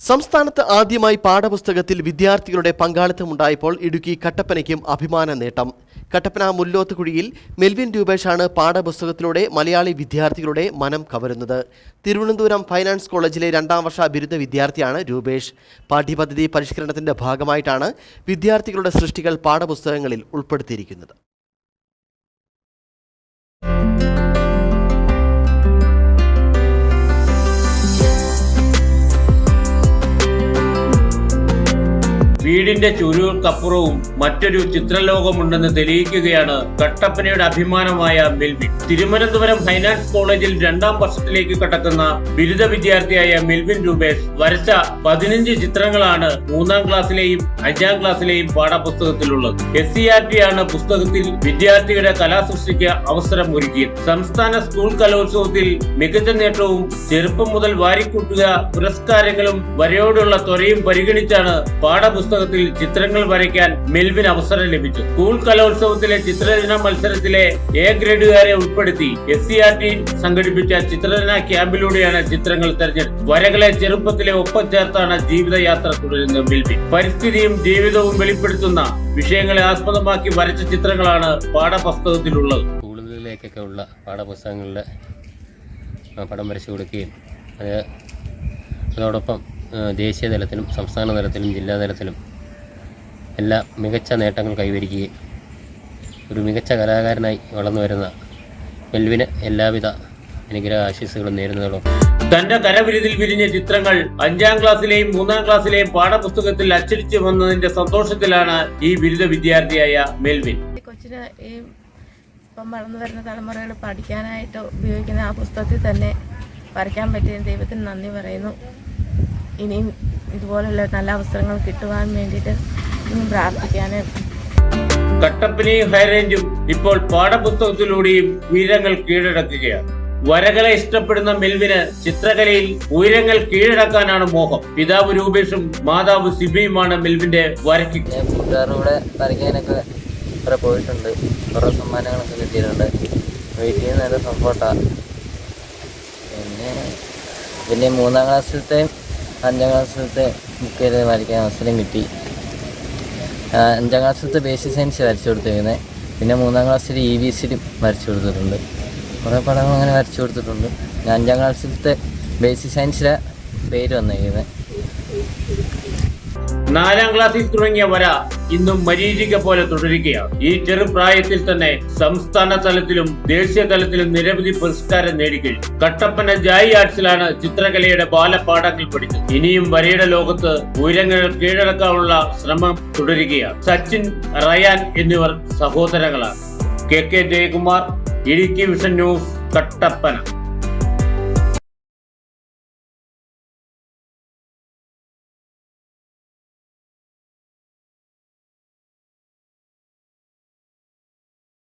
സംസ്ഥാനത്ത് ആദ്യമായി പാഠപുസ്തകത്തിൽ വിദ്യാർത്ഥികളുടെ പങ്കാളിത്തമുണ്ടായപ്പോൾ ഇടുക്കി കട്ടപ്പനയ്ക്കും അഭിമാന നേട്ടം. കട്ടപ്പന മുല്ലോത്തുകുഴിയിൽ മെൽവിൻ രൂപേഷാണ് പാഠപുസ്തകത്തിലൂടെ മലയാളി വിദ്യാർത്ഥികളുടെ മനം കവരുന്നത്. തിരുവനന്തപുരം ഫൈനാൻസ് കോളേജിലെ രണ്ടാം വർഷ ബിരുദ വിദ്യാർത്ഥിയാണ് രൂപേഷ്. പാഠ്യപദ്ധതി പരിഷ്കരണത്തിന്റെ ഭാഗമായിട്ടാണ് വിദ്യാർത്ഥികളുടെ സൃഷ്ടികൾ പാഠപുസ്തകങ്ങളിൽ ഉൾപ്പെടുത്തിയിരിക്കുന്നത്. വീടിന്റെ ചുരുകൾക്കപ്പുറവും മറ്റൊരു ചിത്രലോകമുണ്ടെന്ന് തെളിയിക്കുകയാണ് കട്ടപ്പനയുടെ അഭിമാനമായ മിൽവിൻ. തിരുവനന്തപുരം ഫൈനാൻസ് കോളേജിൽ രണ്ടാം വർഷത്തിലേക്ക് കടക്കുന്ന ബിരുദ വിദ്യാർത്ഥിയായ മിൽവിൻ രൂപേഷ് വരച്ച പതിനഞ്ച് ചിത്രങ്ങളാണ് മൂന്നാം ക്ലാസ്സിലെയും അഞ്ചാം ക്ലാസ്സിലെയും പാഠപുസ്തകത്തിലുള്ളത്. എസ് സി ആർ ടി ആണ് പുസ്തകത്തിൽ വിദ്യാർത്ഥിയുടെ കലാസൃഷ്ടിക്ക് അവസരം ഒരുക്കിയത്. സംസ്ഥാന സ്കൂൾ കലോത്സവത്തിൽ മികച്ച നേട്ടവും ചെറുപ്പം മുതൽ വാരിക്കൂട്ടുക പുരസ്കാരങ്ങളും വരയോടുള്ള ത്വരയും പരിഗണിച്ചാണ് പാഠപുസ്തകത്തിൽ ചിത്രങ്ങൾ വരയ്ക്കാൻ മെൽവിൻ അവസരം ലഭിച്ചു. സ്കൂൾ കലോത്സവത്തിലെ ചിത്രരചന മത്സരത്തിലെ എ ഗ്രേഡുകാരെ ഉൾപ്പെടുത്തി എസ് സി ആർ ടി സംഘടിപ്പിച്ച ചിത്രരചന ക്യാമ്പിലൂടെയാണ് ചിത്രങ്ങൾ തെരഞ്ഞെടുത്തത്. വരകളെ ചെറുപ്പത്തിലെ ഒപ്പം ചേർത്താണ് ജീവിതയാത്ര തുടരുന്നത് മെൽവിൻ. പരിസ്ഥിതിയും ജീവിതവും വെളിപ്പെടുത്തുന്ന വിഷയങ്ങളെ ആസ്പദമാക്കി വരച്ച ചിത്രങ്ങളാണ് പാഠപുസ്തകത്തിലുള്ളത്. സ്കൂളുകളിലേക്കൊക്കെ ഉള്ള പാഠപുസ്തകങ്ങളിലെ പടം വരച്ചു കൊടുക്കുകയും അത് അതോടൊപ്പം ദേശീയ തലത്തിലും സംസ്ഥാന തലത്തിലും ജില്ലാ തലത്തിലും എല്ലാ മികച്ച നേട്ടങ്ങൾ കൈവരിക്കുകയും ഒരു മികച്ച കലാകാരനായി വളർന്നു വരുന്ന മെൽവിന് എല്ലാവിധ അനുഗ്രഹ ആശീസുകളും നേരുന്നതോ തന്റെ കരവിരുതിൽ വിരിഞ്ഞ ചിത്രങ്ങൾ അഞ്ചാം ക്ലാസ്സിലെയും മൂന്നാം ക്ലാസ്സിലെയും പാഠപുസ്തകത്തിൽ അച്ചടിച്ചു വന്നതിന്റെ സന്തോഷത്തിലാണ് ഈ ബിരുദ വിദ്യാർത്ഥിയായ മെൽവിൻ. കൊച്ചിന് ഈ ഇപ്പം വളർന്നു വരുന്ന തലമുറകൾ പഠിക്കാനായിട്ട് ഉപയോഗിക്കുന്ന ആ പുസ്തകത്തിൽ തന്നെ വരയ്ക്കാൻ പറ്റിയ ദൈവത്തിന് നന്ദി പറയുന്നു. ഇനിയും ഇതുപോലുള്ള നല്ല അവസരങ്ങൾ കിട്ടുവാൻ വേണ്ടിയിട്ട് പ്രാർത്ഥിക്കാനേ കട്ടപ്പനയും ഹൈറേഞ്ചും ഇപ്പോൾ പാഠപുസ്തകത്തിലൂടെയും ഉയരങ്ങൾ കീഴടക്കുകയാണ്. വരകളെ ഇഷ്ടപ്പെടുന്ന മെൽവിന് ചിത്രകലയിൽ ഉയരങ്ങൾ കീഴടക്കാനാണ് മോഹം. പിതാവ് രൂപേഷും മാതാവ് സിബിയുമാണ് മെൽവിന്റെ വരയ്ക്ക്. കൂട്ടുകാരുടെ കൂടെ വരയ്ക്കാനൊക്കെ കുറെ പോയിട്ടുണ്ട്. കുറേ സമ്മാനങ്ങളൊക്കെ കിട്ടിയിട്ടുണ്ട്. വീട്ടിൽ നിന്ന് നല്ല സപ്പോർട്ടാണ് പിന്നെ പിന്നെ മൂന്നാം ക്ലാസ്സിലത്തെ അഞ്ചാം ക്ലാസ്സിലത്തെ ബുക്കിൽ വരയ്ക്കാൻ അവസരം കിട്ടി. അഞ്ചാം ക്ലാസ്സിലത്തെ ബേസിക് സയൻസ് വരച്ചു കൊടുത്തിരിക്കുന്നത് പിന്നെ മൂന്നാം ക്ലാസ്സിൽ ഇ വി സിയിലും വരച്ചു കൊടുത്തിട്ടുണ്ട്. കുറേ പടങ്ങൾ അങ്ങനെ വരച്ചു കൊടുത്തിട്ടുണ്ട്. ഞാൻ അഞ്ചാം ക്ലാസ്സിലത്തെ ബേസിക് സയൻസിലെ പേര് വന്നിരിക്കുന്നത് നാലാം ക്ലാസ്സിൽ തുടങ്ങിയ വര ഇന്നും മരീചിക പോലെ തുടരുകയാണ്. ഈ ചെറുപ്രായത്തിൽ തന്നെ സംസ്ഥാന തലത്തിലും ദേശീയ തലത്തിലും നിരവധി പുരസ്കാരം നേടിക്കഴിഞ്ഞു. കട്ടപ്പന ജായി ആർട്സിലാണ് ചിത്രകലയുടെ ബാലപാഠങ്ങൾ പഠിച്ചത്. ഇനിയും വരയുടെ ലോകത്ത് ഉയരങ്ങൾ കീഴടക്കാനുള്ള ശ്രമം തുടരുകയാണ്. സച്ചിൻ റയാൻ എന്നിവർ സഹോദരങ്ങളാണ്. K K Jayakumar Idukki vision news Kattappana.